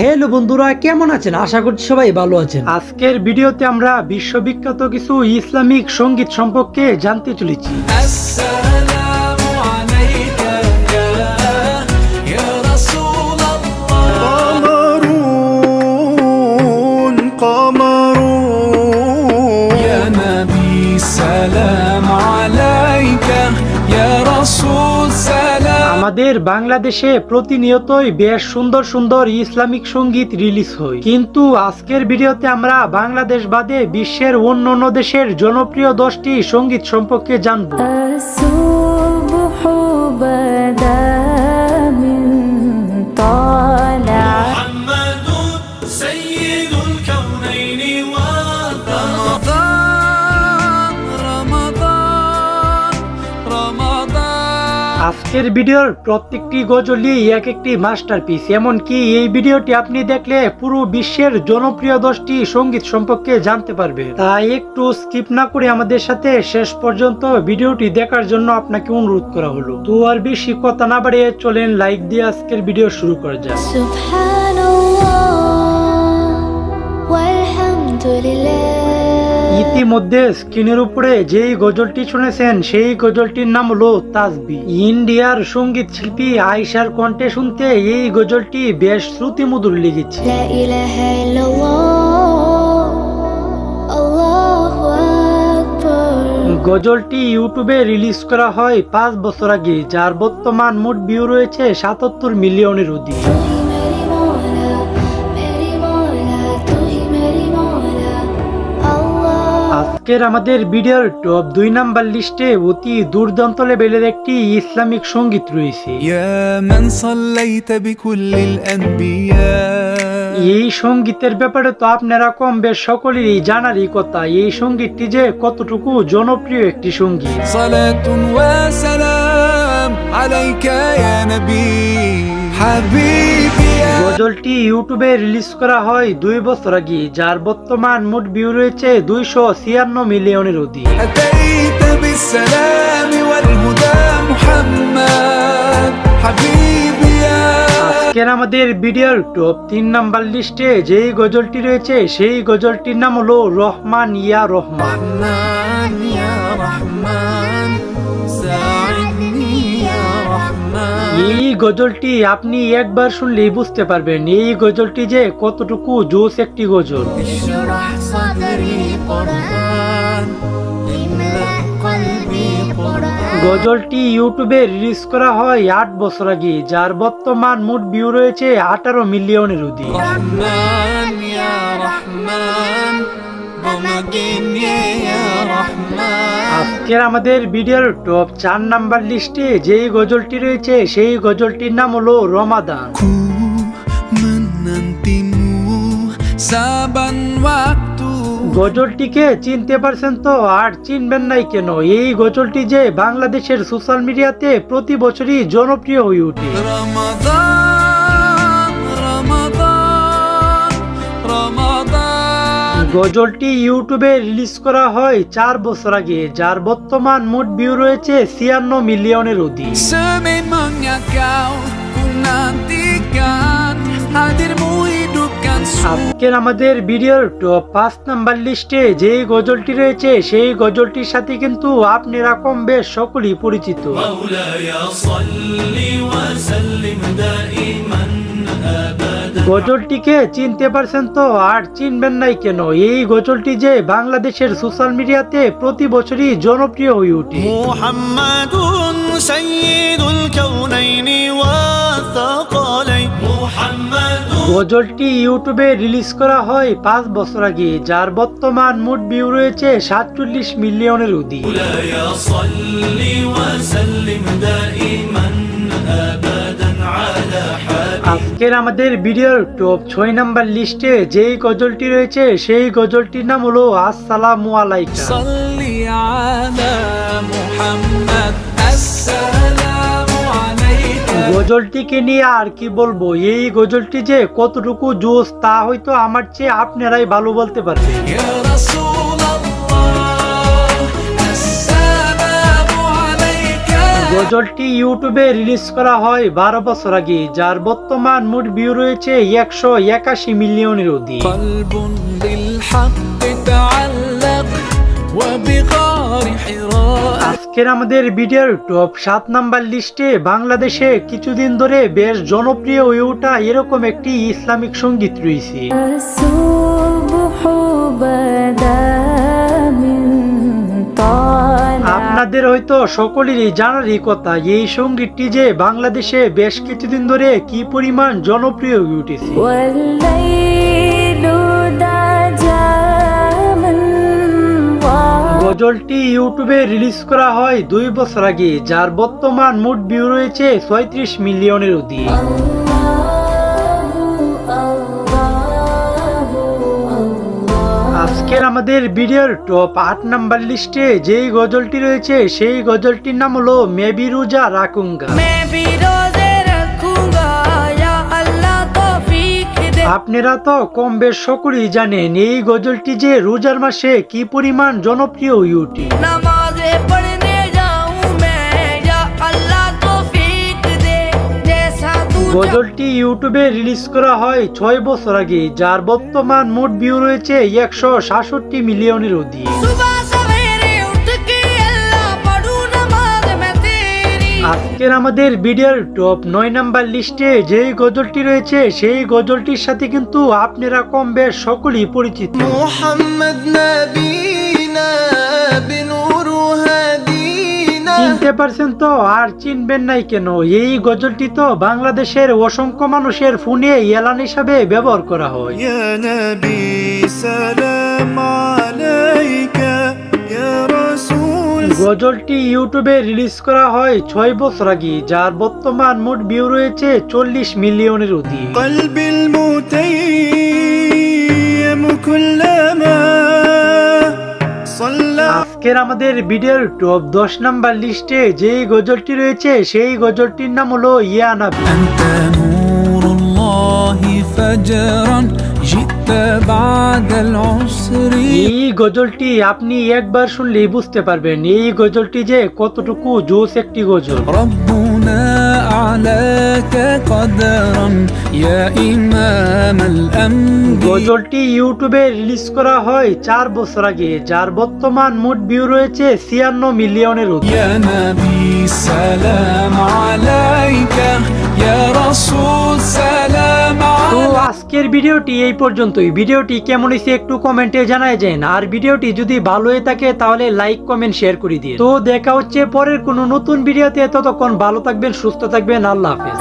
Hello বন্ধুরা, কেমন আছেন? আশা করছি সবাই ভালো আছেন। আজকের ভিডিওতে আমরা বিশ্ববিখ্যাত কিছু ইসলামিক সংগীত সম্পর্কে জানতে চলেছি। আমাদের বাংলাদেশে প্রতিনিয়তই বেশ সুন্দর সুন্দর ইসলামিক সংগীত রিলিজ হয়। কিন্তু আজকের ভিডিওতে আমরা বাংলাদেশ বাদে বিশ্বের অন্য অন্য দেশের জনপ্রিয় দশটি সংগীত সম্পর্কে জানব। আজকের ভিডিওর প্রত্যেকটি গজলই এক একটি মাস্টারপিস এমনকি এই ভিডিওটি আপনি দেখলে পুরো বিশ্বের জনপ্রিয় দশটি সংগীত সম্পর্কে জানতে পারবে। তাই একটু স্কিপ না করে আমাদের সাথে শেষ পর্যন্ত ভিডিওটি দেখার জন্য আপনাকে অনুরোধ করা হলো। তো আর বেশি কথা না বাড়িয়ে চলেন লাইক দিয়ে আজকের ভিডিও শুরু করা যাক। ইতিমধ্যে স্ক্রিনের উপরে যেই গজলটি শুনেছেন সেই গজলটির নাম হলো তাজবি ইন্ডিয়ার সংগীত শিল্পী আয়সার কণ্ঠে শুনতে এই গজলটি বেশ শ্রুতিমধুর লেগেছে। গজলটি ইউটিউবে রিলিজ করা হয় পাঁচ বছর আগে যার বর্তমান মোট ভিউ রয়েছে সাতাত্তর মিলিয়নের অধিক। আজকের আমাদের ভিডিওর টপ দুই নাম্বার লিস্টে অতি দুর্দান্ত লেভেলের একটি ইসলামিক সংগীত রয়েছে। এই সঙ্গীতের ব্যাপারে তো আপনারা কম বেশ সকলেরই জানারই কথা এই সঙ্গীতটি যে কতটুকু জনপ্রিয় একটি সংগীত। গজলটি ইউটিউবে রিলিজ করা হয় দুই বছর আগে যার বর্তমান মোট ভিউ রয়েছে দুইশো ছিয়ান্ন মিলিয়নের অধিক। আজকের আমাদের ভিডিওর টপ তিন নাম্বার লিস্টে যেই গজলটি রয়েছে সেই গজলটির নাম হলো রহমান ইয়া রহমান। এই গজলটি আপনি একবার শুনলেই বুঝতে পারবেন। এই গজলটি যে কতটুকু জোস একটি গজল। গজলটি ইউটিউবে রিলিজ করা হয় আট বছর আগে যার বর্তমান মোট ভিউ রয়েছে আঠারো মিলিয়নের অধিক। আজকের আমাদের ভিডিওর টপ চার নাম্বার লিস্টে যেই গজলটি রয়েছে সেই গজলটির নাম হলো রমাদান। গজলটিকে চিনতে পারছেন তো আর চিনবেন নাই কেন? এই গজলটি যে বাংলাদেশের সোশ্যাল মিডিয়াতে প্রতি বছরই জনপ্রিয় হয়ে ওঠে। Ramadan গজলটি ইউটিউবে রিলিজ করা হয় চার বছর আগে যার বর্তমান মোট ভিউ রয়েছে ছিয়ান্ন মিলিয়নের অধিক। আজকের আমাদের ভিডিওর টপ পাঁচ নাম্বার লিস্টে যেই গজলটি রয়েছে সেই গজলটির সাথে কিন্তু আপনারা কম বেশ সকলেই পরিচিত। গজলটিকে চিনতে পারছেন তো? আর চিনবেন নাই কেন? এই গজলটি যে বাংলাদেশের সোশ্যাল মিডিয়াতে প্রতি বছরই জনপ্রিয় হয়ে ওঠে। গজলটি ইউটিউবে রিলিজ করা হয় পাঁচ বছর আগে যার বর্তমান মোট ভিউ রয়েছে সাতচল্লিশ মিলিয়নের অধিক। আজকের আমাদের ভিডিওর টপ ছয় নাম্বার লিস্টে যেই গজলটি রয়েছে সেই গজলটির নাম হলো আসসালাম গজলটিকে নিয়ে আর কি বলব? এই গজলটি যে কতটুকু জোশ তা হয়তো আমার চেয়ে আপনারাই ভালো বলতে পারবেন। গজলটি ইউটিউবে রিলিজ করা হয় বারো বছর আগে যার বর্তমান মোট ভিউ রয়েছে একশো একাশি মিলিয়নের অধিক আজকের আমাদের ভিডিওর টপ সাত নাম্বার লিস্টে বাংলাদেশে কিছুদিন ধরে বেশ জনপ্রিয় হয়ে ওঠা এরকম একটি ইসলামিক সংগীত রয়েছে। আপনাদের হয়তো সকলেরই জানারই কথা, এই সঙ্গীতটি যে বাংলাদেশে বেশ কিছুদিন ধরে কি পরিমাণ জনপ্রিয় হয়ে উঠেছে। গজলটি ইউটিউবে রিলিজ করা হয় দুই বছর আগে, যার বর্তমান মোট ভিউ রয়েছে ছয়ত্রিশ মিলিয়নের অধিক। আজকের আমাদের ভিডিওর টপ আট নাম্বার লিস্টে যেই গজলটি রয়েছে সেই গজলটির নাম হলো মেবি রোজা রাকুঙ্গা আপনারা তো কম বেশ সকলেই জানেন এই গজলটি যে রোজার মাসে কি পরিমাণ জনপ্রিয় ইউটি নামাজে পড়ে গজলটি ইউটিউবে রিলিজ করা হয় ছয় বছর আগে যার বর্তমান মোট ভিউ রয়েছে একশো সাতষট্টি মিলিয়নের অধিক। আজকের আমাদের ভিডিওর টপ নয় নাম্বার লিস্টে যেই গজলটি রয়েছে সেই গজলটির সাথে কিন্তু আপনারা কম বেশ সকলেই পরিচিত। মোহাম্মদ বুঝতে পারছেন তো? আর চিনবেন নাই কেন? এই গজলটি তো বাংলাদেশের অসংখ্য মানুষের ফোনে এলান হিসাবে ব্যবহার করা হয়। গজলটি ইউটিউবে রিলিজ করা হয় ছয় বছর আগে যার বর্তমান মোট ভিউ রয়েছে চল্লিশ মিলিয়নের অধিক। আজকের আমাদের ভিডিওর টপ দশ নাম্বার লিস্টে যেই গজলটি রয়েছে সেই গজলটির নাম হলো ইয়ানাবি এই গজলটি আপনি একবার শুনলেই বুঝতে পারবেন এই গজলটি যে কতটুকু জোস একটি গজল। গজলটি ইউটিউবে রিলিজ করা হয় চার বছর আগে যার বর্তমান মোট ভিউ রয়েছে ছিয়ান্ন মিলিয়নের আজকের ভিডিওটি এই পর্যন্তই। ভিডিওটি কেমন হয়েছে একটু কমেন্টে জানায় যেন। আর ভিডিওটি যদি ভালো হয়ে থাকে তাহলে লাইক কমেন্ট শেয়ার করে দিয়ে তো দেখা হচ্ছে পরের কোনো নতুন ভিডিওতে। ততক্ষণ ভালো থাকবেন সুস্থ থাকবেন। থাকবেন আল্লাহ হাফিজ।